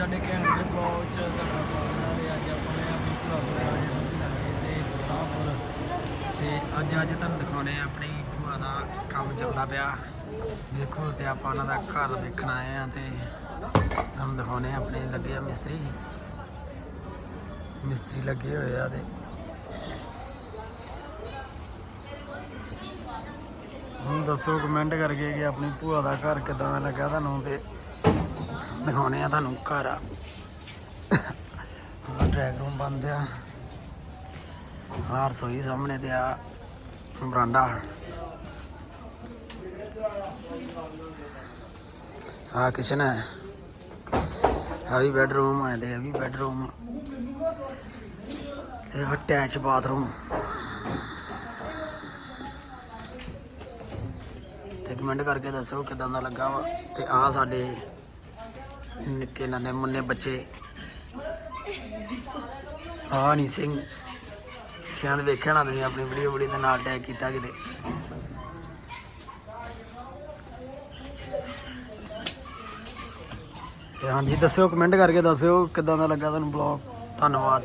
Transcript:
ਸਾਡੇ ਘੈਂਟ ਦੇ ਬਲੌਗ ਤੁਹਾਡਾ ਸਵਾਗਤ ਹੈ ਤੇ ਅੱਜ ਆਪਾਂ ਨੇ ਆਪਣੀ ਭੂਆ ਕੋਲੇ ਆਏ ਹਾਂ ਅਸੀਂ ਆਏ ਤੇ ਪ੍ਰਤਾਪਪੁਰ ਤੇ ਅੱਜ ਅੱਜ ਤੁਹਾਨੂੰ ਦਿਖਾਉਣੇ ਆ ਆਪਣੀ ਭੂਆ ਦਾ ਕੰਮ ਚੱਲਦਾ ਪਿਆ। ਦੇਖੋ ਤੇ ਆਪਾਂ ਉਹਨਾਂ ਦਾ ਘਰ ਵੇਖਣ ਆਏ ਆ ਤੇ ਤੁਹਾਨੂੰ ਦਿਖਾਉਣੇ ਆ ਆਪਣੇ ਲੱਗੇ ਆ ਮਿਸਤਰੀ। ਮਿਸਤਰੀ ਲੱਗੇ ਹੋਏ ਆ ਤੇ। ਹੁਣ ਦੱਸੋ ਕਮੈਂਟ ਕਰਕੇ ਕਿ ਆਪਣੀ ਭੂਆ ਦਾ ਘਰ ਕਿਦਾਂ ਦਾ ਲੱਗਾ ਤੁਹਾਨੂੰ ਤੇ ਦਿਖਾਉਣੇ ਆ ਤੁਹਾਨੂੰ ਘਰ ਆ। ਡਰੈਗ ਰੂਮ ਬੰਦ ਆ। ਆਹ ਰਸੋਈ ਸਾਹਮਣੇ ਤੇ ਆ ਬਰਾਂਡਾ। ਆ ਕਿਚਨ ਹੈ ਆ ਵੀ ਬੈਡਰੂਮ ਹੈ ਤੇ ਵੀ ਬੈਡਰੂਮ ਤੇ ਅਟੈਚ ਬਾਥਰੂਮ ਤੇ ਕਮੈਂਟ ਕਰਕੇ ਦੱਸੋ ਕਿਦਾਂ ਦਾ ਲੱਗਾ ਵਾ। ਤੇ ਆ ਸਾਡੇ ਨਿੱਕੇ ਨਾਨੇ ਮੁੰਨੇ ਬੱਚੇ। ਹਾਂ ਨਹੀਂ ਸਿੰਘ। ਸ਼ਾਇਦ ਵੇਖਿਆ ਨਾ ਤੁਸੀਂ ਆਪਣੀ ਵੀਡੀਓ ਵੀਡੀਓ ਦੇ ਨਾਲ ਟੈਗ ਕੀਤਾ ਕਿਤੇ। ਤੇ ਹਾਂਜੀ, ਦੱਸਿਓ ਕਮੈਂਟ ਕਰਕੇ ਦੱਸਿਓ ਕਿਦਾਂ ਦਾ ਲੱਗਾ ਤੁਹਾਨੂੰ ਬਲੌਗ ਧੰਨਵਾਦ।